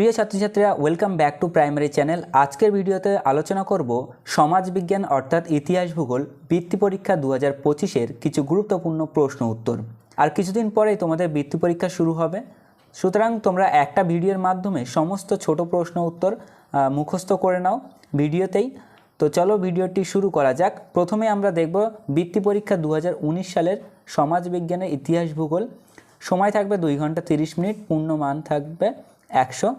প্রিয় ছাত্রছাত্রীরা welcome back to primary channel আজকের ভিডিওতে আলোচনা করব সমাজবিজ্ঞান অর্থাৎ ইতিহাস ভূগোল বৃত্তি পরীক্ষা দু হাজার পঁচিশের কিছু গুরুত্বপূর্ণ প্রশ্ন উত্তর। আর কিছুদিন পরেই তোমাদের বৃত্তি পরীক্ষা শুরু হবে। সুতরাং তোমরা একটা ভিডিওর মাধ্যমে সমস্ত ছোট প্রশ্ন উত্তর মুখস্থ করে নাও ভিডিওতেই। তো চলো ভিডিওটি শুরু করা যাক। প্রথমে আমরা দেখব বৃত্তি পরীক্ষা দু হাজার উনিশ সালের সমাজবিজ্ঞানের ইতিহাস ভূগোল। সময় থাকবে দুই ঘণ্টা তিরিশ মিনিট পূর্ণমান থাকবে একশো।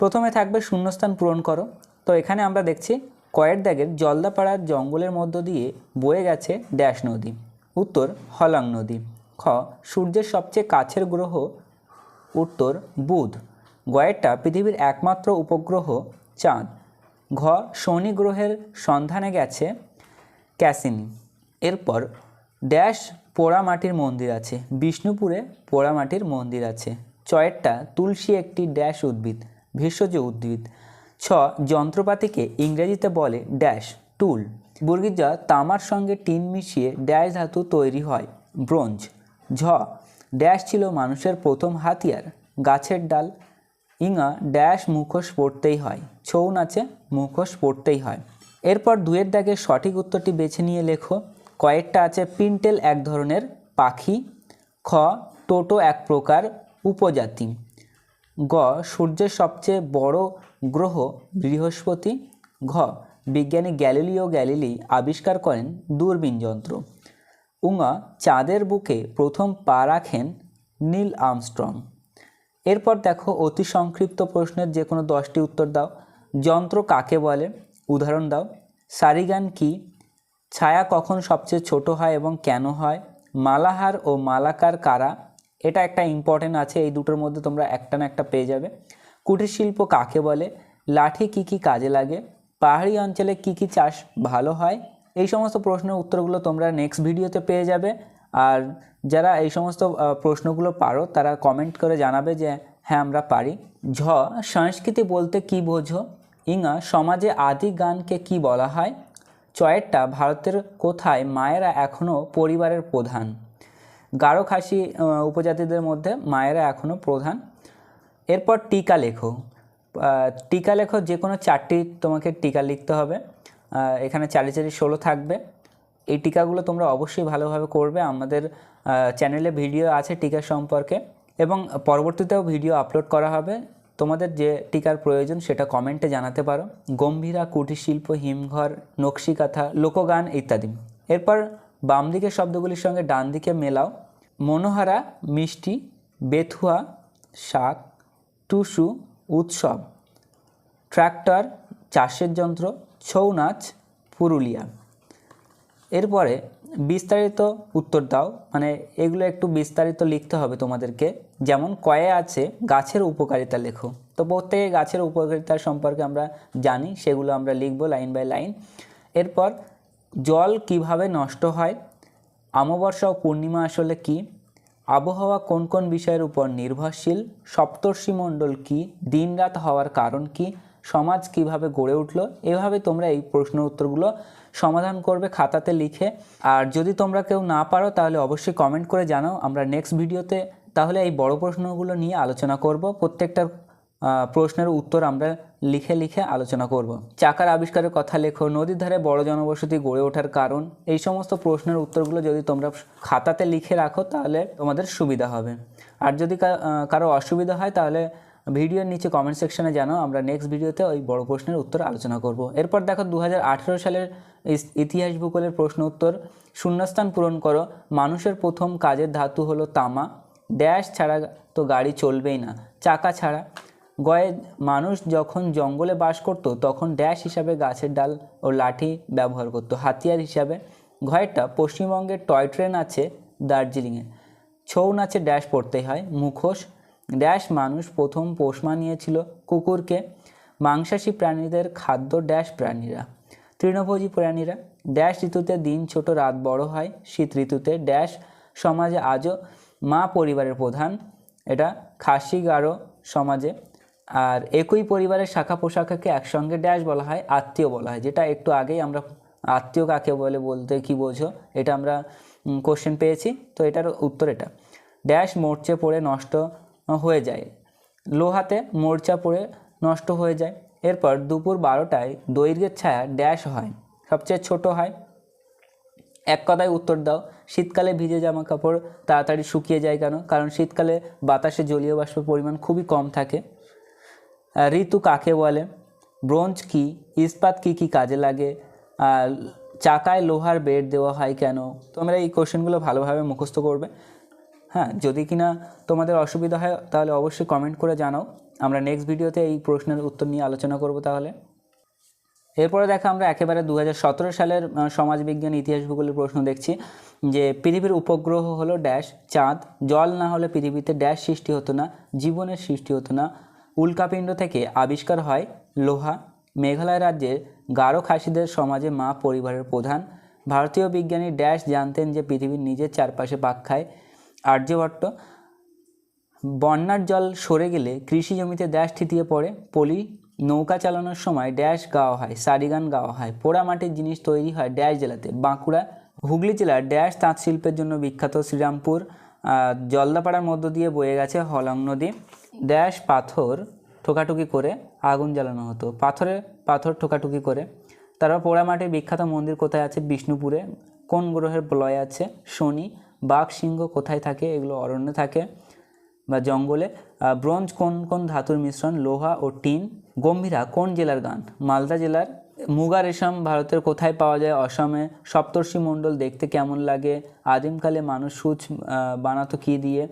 প্রথমে থাকবে শূন্যস্থান পূরণ করো। তো এখানে আমরা দেখছি কয়ের দাগের জলদাপাড়ার জঙ্গলের মধ্য দিয়ে বয়ে গেছে ড্যাশ নদী, উত্তর হলাং নদী। খ, সূর্যের সবচেয়ে কাছের গ্রহ, উত্তর বুধ। গয়েরটা পৃথিবীর একমাত্র উপগ্রহ চাঁদ। ঘ, শনি গ্রহের সন্ধানে গেছে ক্যাসিনি। এরপর ড্যাশ পোড়ামাটির মন্দির আছে, বিষ্ণুপুরে পোড়ামাটির মন্দির আছে। চয়েরটা তুলসী একটি ড্যাশ উদ্ভিদ। ভেষজ উদ্ভিদ। ছ, যন্ত্রপাতিকে ইংরেজিতে বলে ড্যাশ, টুল। বর্গিজা তামার সঙ্গে টিন মিশিয়ে ড্যাশ ধাতু তৈরি হয়, ব্রোঞ্জ। ঝ, ড্যাশ ছিল মানুষের প্রথম হাতিয়ার, গাছের ডাল। ইঙা, ড্যাশ মুখোশ পড়তেই হয়, ছৌ নাচে মুখোশ পড়তেই হয়। এরপর দুয়ের দাগে সঠিক উত্তরটি বেছে নিয়ে লেখো। কয়েকটা আছে পিন্টেল এক ধরনের পাখি। খ, টোটো এক প্রকার উপজাতি। গ, সূর্যের সবচেয়ে বড় গ্রহ বৃহস্পতি। ঘ, বিজ্ঞানী গ্যালিলিও গ্যালিলি আবিষ্কার করেন দূরবীন যন্ত্র। উঙা, চাঁদের বুকে প্রথম পা রাখেন নীল আর্মস্ট্রং। এরপর দেখো অতি সংক্ষিপ্ত প্রশ্নের যে কোনো দশটি উত্তর দাও। যন্ত্র কাকে বলে? উদাহরণ দাও। সারিগান কি? ছায়া কখন সবচেয়ে ছোট হয় এবং কেন হয়? মালাহার ও মালাকার কারা? এটা একটা ইম্পর্টেন্ট আছে, এই দুটোর মধ্যে তোমরা একটা না একটা পেয়ে যাবে। কুটির শিল্প কাকে বলে? লাঠি কি কি কাজে লাগে? পাহাড়ি অঞ্চলে কি কি চাষ ভালো হয়? এই সমস্ত প্রশ্নের উত্তরগুলো তোমরা নেক্সট ভিডিওতে পেয়ে যাবে। আর যারা এই সমস্ত প্রশ্নগুলো পারো, তারা কমেন্ট করে জানাবে যে হ্যাঁ আমরা পারি। ঝ, সংস্কৃতি বলতে কি বোঝো? ইঙা, সমাজে আদি গানকে কি বলা হয়? চয়েরটা ভারতের কোথায় মায়েরা এখনও পরিবারের প্রধান? গারো খাসি উপজাতিদের মধ্যে মায়েরা এখনও প্রধান। এরপর টিকা লেখো। টিকা লেখো, যে কোনো চারটি তোমাকে টিকা লিখতে হবে। এখানে চারি চারি ষোলো থাকবে। এই টিকাগুলো তোমরা অবশ্যই ভালোভাবে করবে। আমাদের চ্যানেলে ভিডিও আছে টিকা সম্পর্কে। এবং পরবর্তীতেও ভিডিও আপলোড করা হবে। তোমাদের যে টিকার প্রয়োজন সেটা কমেন্টে জানাতে পারো। গম্ভীরা, কুটির শিল্প, হিমঘর, নকশিকাথা, লোকগান ইত্যাদি। এরপর বাম দিকের শব্দগুলির সঙ্গে ডান দিকে মেলাও। মনোহারা, মিষ্টি, বেথুয়া, শাক, টুসু, উৎসব। ট্র্যাক্টর চাষের যন্ত্র, ছৌ নাচ, পুরুলিয়া। এরপরে বিস্তারিত উত্তর দাও। মানে এগুলো একটু বিস্তারিত লিখতে হবে তোমাদেরকে। যেমন কয়ে আছে, গাছের উপকারিতা লেখো। তো প্রত্যেকে গাছের উপকারিতা সম্পর্কে আমরা জানি, সেগুলো আমরা লিখব লাইন বাই লাইন। এরপর জল কীভাবে নষ্ট হয় অমাবস্যা ও পূর্ণিমা আসলে কি? আবহাওয়া কোন কোন বিষয়ের উপর নির্ভরশীল? সপ্তর্ষি মণ্ডল কি? দিনরাত হওয়ার কারণ কি? সমাজ কীভাবে গড়ে উঠল? এভাবে তোমরা এই প্রশ্ন উত্তরগুলো সমাধান করবে খাতাতে লিখে। আর যদি তোমরা কেউ না পারো, তাহলে অবশ্যই কমেন্ট করে জানাও। আমরা নেক্সট ভিডিওতে তাহলে এই বড় প্রশ্নগুলো নিয়ে আলোচনা করব। প্রত্যেকটার প্রশ্নের উত্তর আমরা লিখে লিখে আলোচনা করব। চাকার আবিষ্কারের কথা লেখো, নদীর ধারে বড় জনবসতি গড়ে ওঠার কারণ, এই সমস্ত প্রশ্নের উত্তরগুলো যদি তোমরা খাতাতে লিখে রাখো তাহলে তোমাদের সুবিধা হবে। আর যদি কারও অসুবিধা হয় তাহলে ভিডিওর নিচে কমেন্ট সেকশনে জানাও আমরা নেক্সট ভিডিওতে ওই বড় প্রশ্নের উত্তর আলোচনা করব। এরপর দেখো দু হাজার আঠেরো সালের ইতিহাস ভূগোলের প্রশ্ন উত্তর, শূন্যস্থান পূরণ করো, মানুষের প্রথম কাজের ধাতু হলো তামা ড্যাশ ছাড়া তো গাড়ি চলবেই না, চাকা ছাড়া গয়ে মানুষ যখন জঙ্গলে বাস করত, তখন ড্যাশ হিসাবে গাছের ডাল ও লাঠি ব্যবহার করত। হাতিয়ার হিসাবে ঘয়েরটা পশ্চিমবঙ্গের টয় ট্রেন আছে দার্জিলিংয়ে। ছৌ নাচে ড্যাশ পড়তেই হয়, মুখোশ। ড্যাশ মানুষ প্রথম পোষ মানিয়েছিল কুকুরকে। মাংসাশী প্রাণীদের খাদ্য ড্যাশ প্রাণীরা। তৃণভোজী প্রাণীরা। ড্যাশ ঋতুতে দিন ছোট, রাত বড় হয়। শীত ঋতুতে ড্যাশ সমাজে আজও মা পরিবারের প্রধান। এটা খাসি গারো সমাজে আর একই পরিবারের শাখা পোশাখাকে একসঙ্গে ড্যাশ বলা হয়, আত্মীয় বলা হয়, যেটা একটু আগেই আমরা আত্মীয় কাকে বলে, বলতে কি বোঝো, এটা আমরা কোশ্চেন পেয়েছি, তো এটার উত্তর এটা। ড্যাশ মরচে পড়ে নষ্ট হয়ে যায়, লোহাতে মোর্চা পড়ে নষ্ট হয়ে যায়, এরপর দুপুর বারোটায় দৈর্ঘ্যের ছায়া ড্যাশ হয়, সবচেয়ে ছোট হয়। এক কথায় উত্তর দাও, শীতকালে ভিজে জামা কাপড় তাড়াতাড়ি শুকিয়ে যায় কেন? কারণ শীতকালে বাতাসে জলীয় বাষ্পের পরিমাণ খুবই কম থাকে। ঋতু কাকে বলে? ব্রোঞ্জ কি? ইস্পাত কি কি কাজে লাগে? আর চাকায় লোহার বেড দেওয়া হয় কেন? তোমরা এই কোশ্চেনগুলো ভালোভাবে মুখস্থ করবে। হ্যাঁ যদি কিনা তোমাদের অসুবিধা হয়, তাহলে অবশ্যই কমেন্ট করে জানাও। আমরা নেক্সট ভিডিওতে এই প্রশ্নের উত্তর নিয়ে আলোচনা করব তাহলে। এরপরে দেখো আমরা একেবারে দু হাজার সতেরো সালের সমাজবিজ্ঞান ইতিহাস ভূগোলের প্রশ্ন দেখছি, যে পৃথিবীর উপগ্রহ হলো ড্যাশ চাঁদ। জল না হলে পৃথিবীতে ড্যাশ সৃষ্টি হতো না, জীবনের সৃষ্টি হতো না। উল্কাপিণ্ড থেকে আবিষ্কার হয় লোহা। মেঘালয় রাজ্যের গারো খাসিদের সমাজে মা পরিবারের প্রধান। ভারতীয় বিজ্ঞানী ড্যাশ জানতেন যে পৃথিবীর নিজের চারপাশে পাক খায়। আর্যভট্ট, বন্যার জল সরে গেলে কৃষি জমিতে ড্যাশ থিতিয়ে পড়ে। পলি, নৌকা চালানোর সময় ড্যাশ গাওয়া হয়, সারিগান গাওয়া হয়। পোড়া মাটির জিনিস তৈরি হয় ড্যাশ জেলাতে। বাঁকুড়া, হুগলি জেলার ড্যাশ তাঁত শিল্পের জন্য বিখ্যাত শ্রীরামপুর জলদাপাড়ার মধ্য দিয়ে বয়ে গেছে হলং নদী। ড্যাশ পাথর ঠোকাঠুকি করে আগুন জ্বালানো হতো। পাথরে পাথর ঠোকাঠুকি করে। তারপর পোড়ামাটির বিখ্যাত মন্দির কোথায় আছে? বিষ্ণুপুরে। কোন গ্রহের বলয় আছে? শনি। বাঘ, সিংহ কোথায় থাকে? এগুলো অরণ্যে থাকে বা জঙ্গলে। ব্রোঞ্জ কোন কোন ধাতুর মিশ্রণ? লোহা ও টিন। গম্ভীরা কোন জেলার গান? মালদা জেলার। মুগা রেশম ভারতের কোথায় পাওয়া যায়? অসমে। সপ্তর্ষি মণ্ডল দেখতে কেমন লাগে? আদিমকালে মানুষ সূচ বানাতো কী দিয়ে?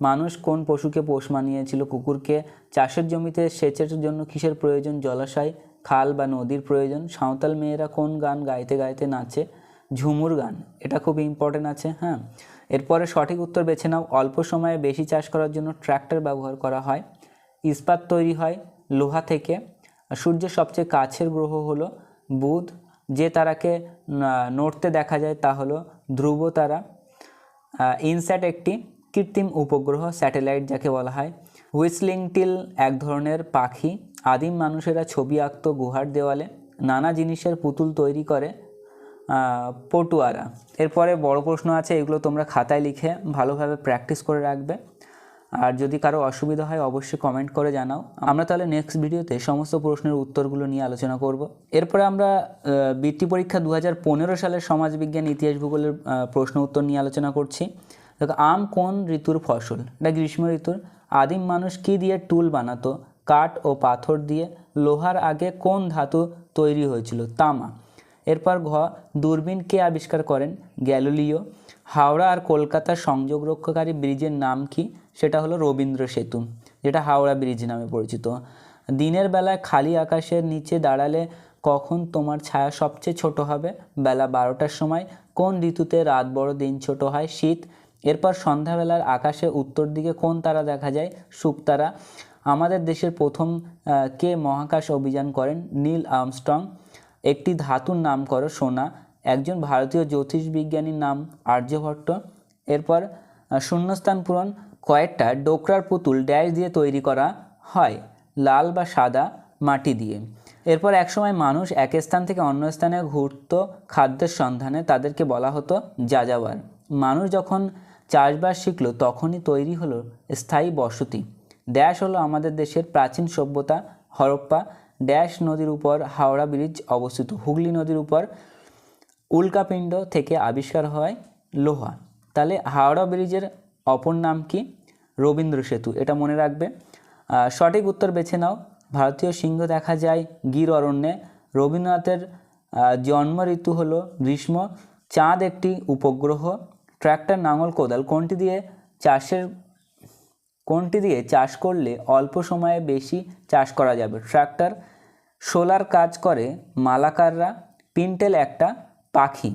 মানুষ কোন পশুকে পোষ মানিয়েছিল? কুকুরকে চাষের জমিতে সেচের জন্য কিসের প্রয়োজন? জলাশয়, খাল বা নদীর প্রয়োজন? সাঁওতাল মেয়েরা কোন গান গাইতে গাইতে নাচে? ঝুমুর গান, এটা খুব ইম্পর্টেন্ট আছে হ্যাঁ? এরপরে সঠিক উত্তর বেছে নাও। অল্প সময়ে বেশি চাষ করার জন্য ট্র্যাক্টর ব্যবহার করা হয়। ইস্পাত তৈরি হয় লোহা থেকে। সূর্যের সবচেয়ে কাছের গ্রহ হলো বুধ। যে তারাকে নড়তে দেখা যায় তা হলো ধ্রুব তারা। ইনস্যাট একটি কৃত্রিম উপগ্রহ, স্যাটেলাইট যাকে বলা হয়, হুইসলিং টিল এক ধরনের পাখি, আদিম মানুষেরা ছবি আঁকতো গুহার দেওয়ালে, নানা জিনিসের পুতুল তৈরি করে পটুয়ারা। এরপরে বড় প্রশ্ন আছে, এগুলো তোমরা খাতায় লিখে ভালোভাবে প্র্যাকটিস করে রাখবে। আর যদি কারও অসুবিধা হয়, অবশ্যই কমেন্ট করে জানাও। আমরা তাহলে নেক্সট ভিডিওতে সমস্ত প্রশ্নের উত্তরগুলো নিয়ে আলোচনা করব। এরপরে আমরা বৃত্তি পরীক্ষা দু হাজার পনেরো সালের সমাজবিজ্ঞান, ইতিহাস, ভূগোলের প্রশ্ন উত্তর নিয়ে আলোচনা করছি। দেখো, আম কোন ঋতুর ফসল? এটা গ্রীষ্ম ঋতুর? আদিম মানুষ কি দিয়ে টুল বানাতো? কাঠ ও পাথর দিয়ে। লোহার আগে কোন ধাতু তৈরি হয়েছিল? তামা। এরপর ঘ, দূরবীন কে আবিষ্কার করেন? গ্যালিলিও। হাওড়া আর কলকাতার সংযোগ রক্ষাকারী ব্রিজের নাম কি? সেটা হলো রবীন্দ্র সেতু, যেটা হাওড়া ব্রিজ নামে পরিচিত। দিনের বেলায় খালি আকাশের নিচে দাঁড়ালে কখন তোমার ছায়া সবচেয়ে ছোট হবে? বেলা বারোটার সময়। কোন ঋতুতে রাত বড় দিন ছোট হয়? শীত। এরপর সন্ধ্যাবেলার আকাশে উত্তর দিকে কোন তারা দেখা যায়? শুকতারা আমাদের দেশের প্রথম কে মহাকাশ অভিযান করেন? Neil Armstrong. একটি ধাতুর নাম করো সোনা। একজন ভারতীয় জ্যোতিষবিজ্ঞানীর নাম আর্যভট্ট এরপর শূন্যস্থান পূরণ। কয়েকটা ডোকরার পুতুল ড্যাশ দিয়ে তৈরি করা হয়, লাল বা সাদা মাটি দিয়ে। এরপর একসময় মানুষ এক স্থান থেকে অন্য স্থানে ঘুরত। খাদ্যের সন্ধানে তাদেরকে বলা হতো যাযাবার। মানুষ যখন চাষবাস শিখলো তখনই তৈরি হলো স্থায়ী বসতি। ড্যাশ হলো আমাদের দেশের প্রাচীন সভ্যতা, হরপ্পা। ড্যাশ নদীর উপর হাওড়া ব্রিজ অবস্থিত। হুগলি নদীর উপর উল্কাপিণ্ড থেকে আবিষ্কার হয় লোহা। তাহলে হাওড়া ব্রিজের অপর নাম কি? রবীন্দ্র সেতু। এটা মনে রাখবে। সঠিক উত্তর বেছে নাও। ভারতীয় সিংহ দেখা যায় গির অরণ্যে। রবীন্দ্রনাথের জন্ম ঋতু হলো গ্রীষ্ম। চাঁদ একটি উপগ্রহ। ট্র্যাক্টর নাঙল কোদাল, কোনটি দিয়ে চাষের, কোনটি দিয়ে চাষ করলে অল্প সময়ে বেশি চাষ করা যাবে? ট্রাক্টর সোলার কাজ করে মালাকাররা, পিন্টেল একটা পাখি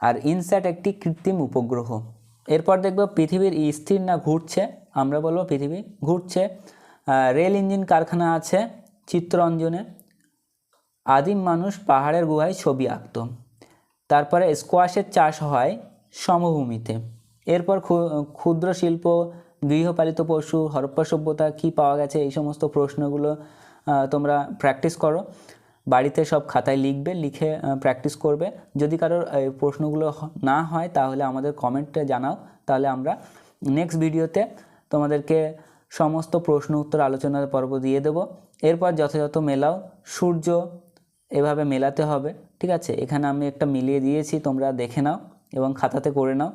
আর ইনস্যাট একটি কৃত্রিম উপগ্রহ। এরপর দেখব পৃথিবীর স্থির না ঘুরছে? আমরা বলব পৃথিবী ঘুরছে। রেল ইঞ্জিন কারখানা আছে, চিত্তরঞ্জনে। আদিম মানুষ পাহাড়ের গুহায় ছবি আঁকত। তারপরে স্কোয়াশের চাষ হয় সমভূমিতে। এরপর ক্ষু- ক্ষুদ্র শিল্প, গৃহপালিত পশু, হরপ্পা সভ্যতা কী পাওয়া গেছে? এই সমস্ত প্রশ্নগুলো তোমরা প্র্যাকটিস করো। বাড়িতে সব খাতায় লিখবে, লিখে প্র্যাকটিস করবে। যদি কারোর এই প্রশ্নগুলো না হয়, তাহলে আমাদের কমেন্টে জানাও। তাহলে আমরা নেক্সট ভিডিওতে তোমাদেরকে সমস্ত প্রশ্ন, উত্তর, আলোচনার পর্ব দিয়ে দেব। এরপর যথাযথ মেলাও। সূর্য এভাবে মেলাতে হবে, ঠিক আছে? এখানে আমি একটা মিলিয়ে দিয়েছি, তোমরা দেখে নাও। এবং খাতাতে করে নাও।